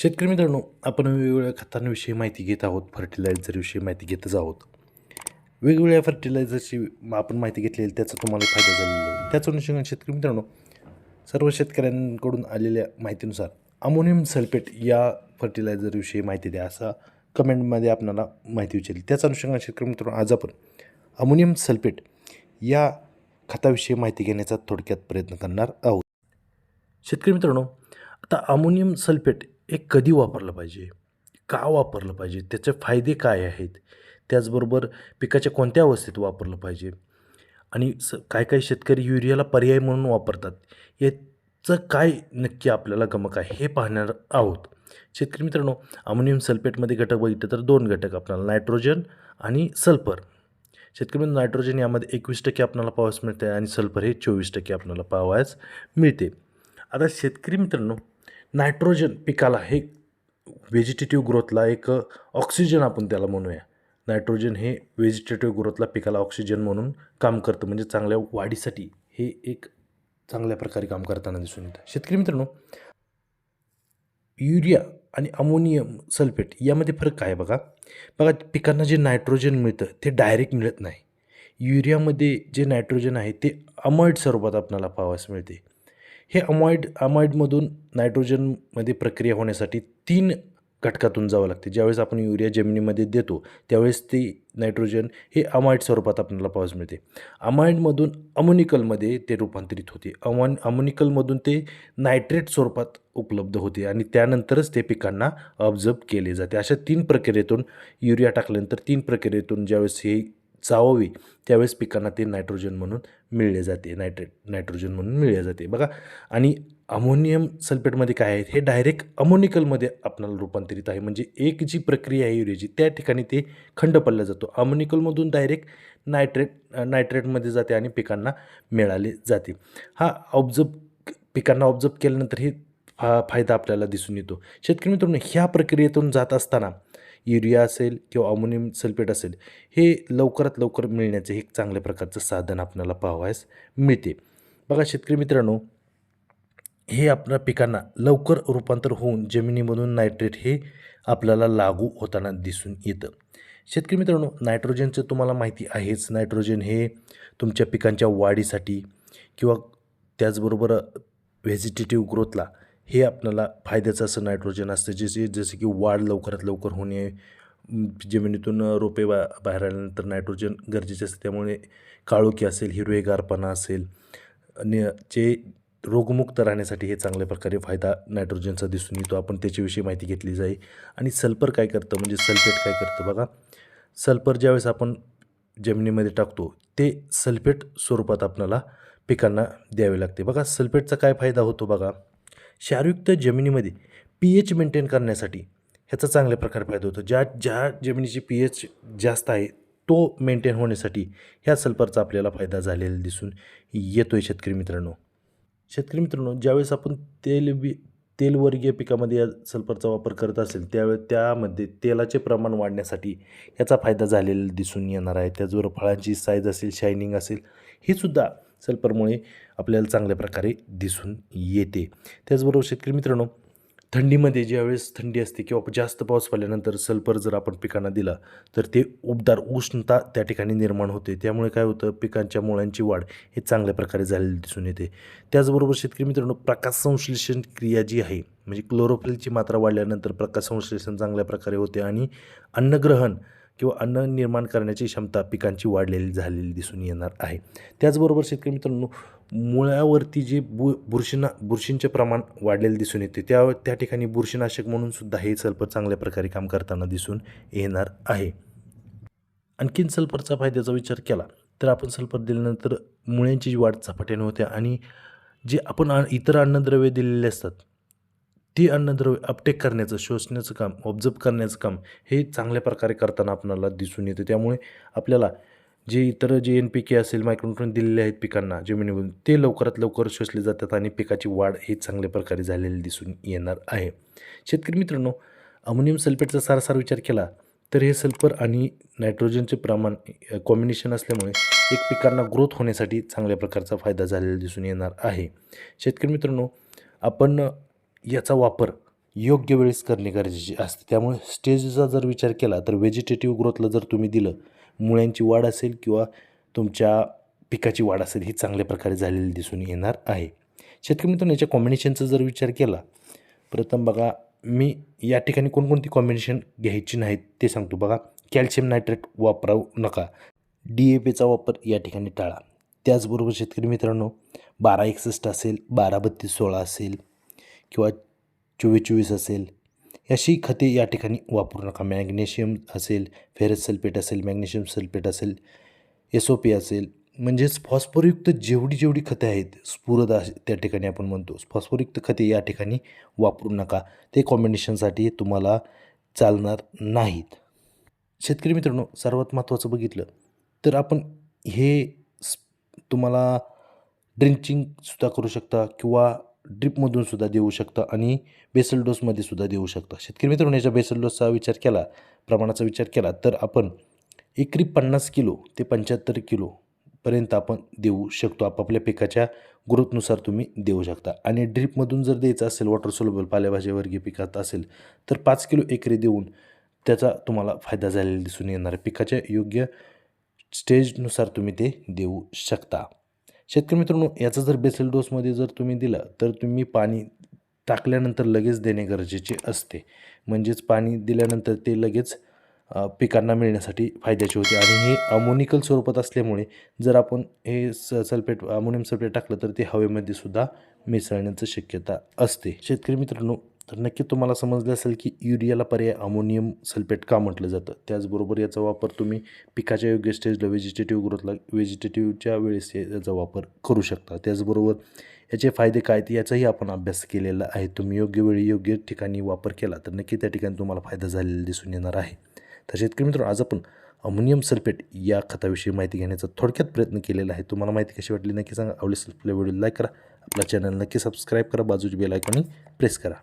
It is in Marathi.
शेतकरी मित्रांनो आपण वेगवेगळ्या खतांविषयी माहिती घेत आहोत फर्टिलायझरविषयी माहिती घेतच आहोत. वेगवेगळ्या फर्टिलायझरची आपण माहिती घेतलेली त्याचा तुम्हाला फायदा झालेला आहे. त्याच अनुषंगाने शेतकरी मित्रांनो सर्व शेतकऱ्यांकडून आलेल्या माहितीनुसार अमोनियम सल्फेट या फर्टिलायझरविषयी माहिती द्या असा कमेंटमध्ये आपल्याला माहिती विचारली. त्याच अनुषंगाने शेतकरी मित्रांनो आज आपण अमोनियम सल्फेट या खताविषयी माहिती घेण्याचा थोडक्यात प्रयत्न करणार आहोत. शेतकरी मित्रांनो आता अमोनियम सल्फेट हे कधी वापरलं पाहिजे? का वापरलं पाहिजे? त्याचे फायदे काय आहेत? त्याचबरोबर पिकाच्या कोणत्या अवस्थेत वापरलं पाहिजे? आणि स काय काय शेतकरी युरियाला पर्याय म्हणून वापरतात? याचं काय नक्की आपल्याला गमक आहे हे पाहणार आहोत. शेतकरी मित्रांनो अमोनियम सल्फेटमध्ये घटक बघितलं तर दोन घटक आपल्याला नायट्रोजन आणि सल्फर. शेतकरी मित्रांनो नायट्रोजन यामध्ये एकवीस टक्के आपल्याला पाहावयास मिळते आणि सल्फर हे चोवीस टक्के आपल्याला पाहावयास मिळते. आता शेतकरी मित्रांनो नायट्रोजन पिकाला हे व्हेजिटेटिव्ह ग्रोथला एक ऑक्सिजन आपण त्याला म्हणूया. नायट्रोजन हे व्हेजिटेटिव्ह ग्रोथला पिकाला ऑक्सिजन म्हणून काम करतं. म्हणजे चांगल्या वाढीसाठी हे एक चांगल्या प्रकारे काम करताना दिसून येतं. शेतकरी मित्रांनो युरिया आणि अमोनियम सल्फेट यामध्ये फरक काय बघा? बघा पिकांना जे नायट्रोजन मिळतं ते डायरेक्ट मिळत नाही. युरियामध्ये जे नायट्रोजन आहे ते अमॉइड स्वरूपात आपल्याला पाहावयास मिळते. हे अमॉइड अमॉइडमधून नायट्रोजनमध्ये प्रक्रिया होण्यासाठी तीन घटकातून जावं लागते. ज्यावेळेस आपण युरिया जमिनीमध्ये देतो त्यावेळेस ते नायट्रोजन हे अमॉइड स्वरूपात आपल्याला पाऊस मिळते. अमॉइडमधून अमोनिकलमध्ये ते रूपांतरित होते. अमॉन अमोनिकलमधून ते नायट्रेट स्वरूपात उपलब्ध होते आणि त्यानंतरच ते पिकांना ऑब्झर्व केले जाते. अशा तीन प्रक्रियेतून युरिया टाकल्यानंतर तीन प्रक्रियेतून ज्यावेळेस हे चावावी त्यावेळेस पिकांना ते नायट्रोजन म्हणून मिळले जाते. नायट्रेट नायट्रोजन म्हणून मिळले जाते. बघा आणि अमोनियम सल्फेटमध्ये काय आहे? हे डायरेक्ट अमोनिकलमध्ये आपल्याला रूपांतरित आहे. म्हणजे एक जी प्रक्रिया आहे युरियाची त्या ठिकाणी ते खंड पडला जातो. अमोनिकलमधून डायरेक्ट नायट्रेट नायट्रेटमध्ये जाते आणि पिकांना मिळाले जाते. हा ऑब्झर्व पिकांना ऑब्झर्व केल्यानंतर हे फा फायदा आपल्याला दिसून येतो. शेतकरी मित्रांनो ह्या प्रक्रियेतून जात असताना युरिया असेल किंवा अमोनियम सल्फेट असेल हे लवकरात लवकर मिळण्याचे हे एक चांगल्या प्रकारचं साधन आपल्याला पाहावयास मिळते. बघा शेतकरी मित्रांनो हे आपल्या पिकांना लवकर रूपांतर होऊन जमिनीमधून नायट्रेट हे आपल्याला लागू होताना दिसून येतं. शेतकरी मित्रांनो नायट्रोजनचं तुम्हाला माहिती आहेच. नायट्रोजन हे तुमच्या पिकांच्या वाढीसाठी किंवा त्याचबरोबर व्हेजिटेटिव्ह ग्रोथला हे आपल्याला फायद्याचं असं नायट्रोजन असतं जसे जसे की वाढ लवकरात लवकर होणे जमिनीतून रोपे बा बाहेर आल्यानंतर नायट्रोजन गरजेचे असते त्यामुळे काळोखी असेल हिरवेगारपणा असेल आणि जे रोगमुक्त राहण्यासाठी हे चांगल्या प्रकारे फायदा नायट्रोजनचा दिसून येतो. आपण त्याच्याविषयी माहिती घेतली जाईल. आणि सल्फर काय करतं? म्हणजे सल्फेट काय करतं बघा? सल्फर ज्यावेळेस आपण जमिनीमध्ये टाकतो ते सल्फेट स्वरूपात आपल्याला पिकांना द्यावे लागते. बघा सल्फेटचा काय फायदा होतो बघा? क्षारयुक्त जमिनीमध्ये पी एच मेंटेन करण्यासाठी ह्याचा चांगल्या प्रकारे फायदा होतो ज्या ज्या जमिनीची पी एच जास्त आहे तो मेंटेन होण्यासाठी ह्या सल्फरचा आपल्याला फायदा झालेला दिसून येतो आहे शेतकरी मित्रांनो. शेतकरी मित्रांनो ज्यावेळेस आपण तेल बी तेलवर्गीय पिकामध्ये या सल्फरचा वापर करत असेल त्यावेळेस त्यामध्ये तेलाचे प्रमाण वाढण्यासाठी याचा फायदा झालेला दिसून येणार आहे. त्याचबरोबर फळांची साईज असेल शायनिंग असेल हे सुद्धा सल्फरमुळे आपल्याला चांगल्या प्रकारे दिसून येते. त्याचबरोबर शेतकरी मित्रांनो थंडीमध्ये ज्यावेळेस थंडी असते किंवा जास्त पाऊस पडल्यानंतर सल्फर जर आपण पिकांना दिला तर ते उबदार उष्णता त्या ठिकाणी निर्माण होते. त्यामुळे काय होतं पिकांच्या मुळांची वाढ हे चांगल्या प्रकारे झालेली दिसून येते. त्याचबरोबर शेतकरी मित्रांनो प्रकाश संश्लेषण क्रिया जी आहे म्हणजे क्लोरोफिलची मात्रा वाढल्यानंतर प्रकाश संश्लेषण चांगल्या प्रकारे होते आणि अन्नग्रहण किंवा अन्न निर्माण करण्याची क्षमता पिकांची वाढलेली झालेली दिसून येणार आहे. त्याचबरोबर शेतकरी मित्रांनो मुळावरती जे बु बुरशीना बुरशींचे प्रमाण वाढलेले दिसून येते त्या त्या ठिकाणी बुरशीनाशक म्हणून सुद्धा हे सल्फर चांगल्या प्रकारे काम करताना दिसून येणार आहे. आणखीन सल्फरचा फायद्याचा विचार केला तर आपण सल्फर दिल्यानंतर मुळ्यांची वाढ झपाट्याने होते आणि जे आपण इतर अन्नद्रव्ये दिलेले असतात ती अन्नद्रव्य अपटेक करण्याचं शोषण्याचं काम ऑब्झर्व करण्याचं काम हे चांगल्या प्रकारे करताना आपल्याला दिसून येतं. त्यामुळे आपल्याला जे इतर जे एन पी के असेल मायक्रोन्यूट्रन दिलेले आहेत पिकांना जमिनीवरून ते लवकरात लवकर शोषले जातात आणि पिकाची वाढ ही चांगल्या प्रकारे झालेली दिसून येणार आहे. शेतकरी मित्रांनो अमोनियम सल्फेटचा सारासार विचार केला तर हे सल्फर आणि नायट्रोजनचे प्रमाण कॉम्बिनेशन असल्यामुळे एक पिकांना ग्रोथ होण्यासाठी चांगल्या प्रकारचा फायदा झालेला दिसून येणार आहे. शेतकरी मित्रांनो आपण याचा वापर योग्य वेळेस करणे गरजेचे असते. त्यामुळे स्टेजचा जर विचार केला तर व्हेजिटेटिव्ह ग्रोथला जर तुम्ही दिलं मुळ्यांची वाढ असेल किंवा तुमच्या पिकाची वाढ असेल ही चांगल्या प्रकारे झालेली दिसून येणार आहे. शेतकरी मित्रांनो याच्या कॉम्बिनेशनचा जर विचार केला प्रथम बघा मी या ठिकाणी कोणकोणती कॉम्बिनेशन घ्यायची नाहीत ते सांगतो. बघा कॅल्शियम नायट्रेट वापरावू नका. डी ए पीचा वापर या ठिकाणी टाळा. त्याचबरोबर शेतकरी मित्रांनो बारा एकसष्ट असेल बारा बत्तीस सोळा असेल किंवा चोवीस चोवीस असेल अशी खते या ठिकाणी वापरू नका. मॅग्नेशियम असेल फेरस सल्फेट असेल मॅग्नेशियम सल्फेट असेल एस ओ पी असेल म्हणजेच फॉस्फरयुक्त जेवढी जेवढी खते आहेत स्फुरद त्या ठिकाणी आपण म्हणतो. फॉस्फरयुक्त खते या ठिकाणी वापरू नका. ते कॉम्बिनेशनसाठी तुम्हाला चालणार नाहीत. शेतकरी मित्रांनो सर्वात महत्त्वाचं बघितलं तर आपण हे तुम्हाला ड्रिंचिंगसुद्धा करू शकता किंवा ड्रिपमधून सुद्धा देऊ शकता आणि बेसल डोसमध्ये सुद्धा देऊ शकता. शेतकरी मित्रांनो याच्या बेसल डोसचा विचार केला प्रमाणाचा विचार केला तर आपण एकरी पन्नास किलो ते पंच्याहत्तर किलोपर्यंत आपण देऊ शकतो. आपापल्या पिकाच्या ग्रोथनुसार तुम्ही देऊ शकता. आणि ड्रीपमधून जर द्यायचं असेल वॉटर सोलबल पालेभाज्यावर्गीय पिकात असेल तर पाच किलो एकरी देऊन त्याचा तुम्हाला फायदा झालेला दिसून येणार. पिकाच्या योग्य स्टेजनुसार तुम्ही ते देऊ शकता. शेतकरी मित्रांनो याचा जर बेसल डोसमध्ये जर तुम्ही दिलं तर तुम्ही पाणी टाकल्यानंतर लगेच देणे गरजेचे असते. म्हणजेच पाणी दिल्यानंतर ते लगेच पिकांना मिळण्यासाठी फायद्याचे होते. आणि हे अमोनिकल स्वरूपात असल्यामुळे जर आपण हे स सल्फेट अमोनियम सल्फेट टाकलं तर ते हवेमध्ये सुद्धा मिसळण्याची शक्यता असते. शेतकरी मित्रांनो तर नक्की तुम्हाला समजलं असेल की युरियाला पर्याय अमोनियम सल्फेट का म्हटलं जातं? त्याचबरोबर याचा वापर तुम्ही पिकाच्या योग्य स्टेजला व्हेजिटेटिव्ह ग्रोथला व्हेजिटेटिव्हच्या वेळेस याचा वापर करू शकता. त्याचबरोबर याचे फायदे काय ते याचाही आपण अभ्यास केलेला आहे. तुम्ही योग्य वेळी योग्य ठिकाणी वापर केला तर नक्की त्या ठिकाणी तुम्हाला फायदा झालेला दिसून येणार आहे. तर शेतकरी मित्र आज आपण अमोनियम सल्फेट या खताविषयी माहिती घेण्याचा थोडक्यात प्रयत्न केलेला आहे. तुम्हाला माहिती कशी वाटली नक्की सांगा. आवडली आपल्या व्हिडिओ लाईक करा. आपला चॅनल नक्की सबस्क्राईब करा. बाजूची बेल आयकॉनही प्रेस करा.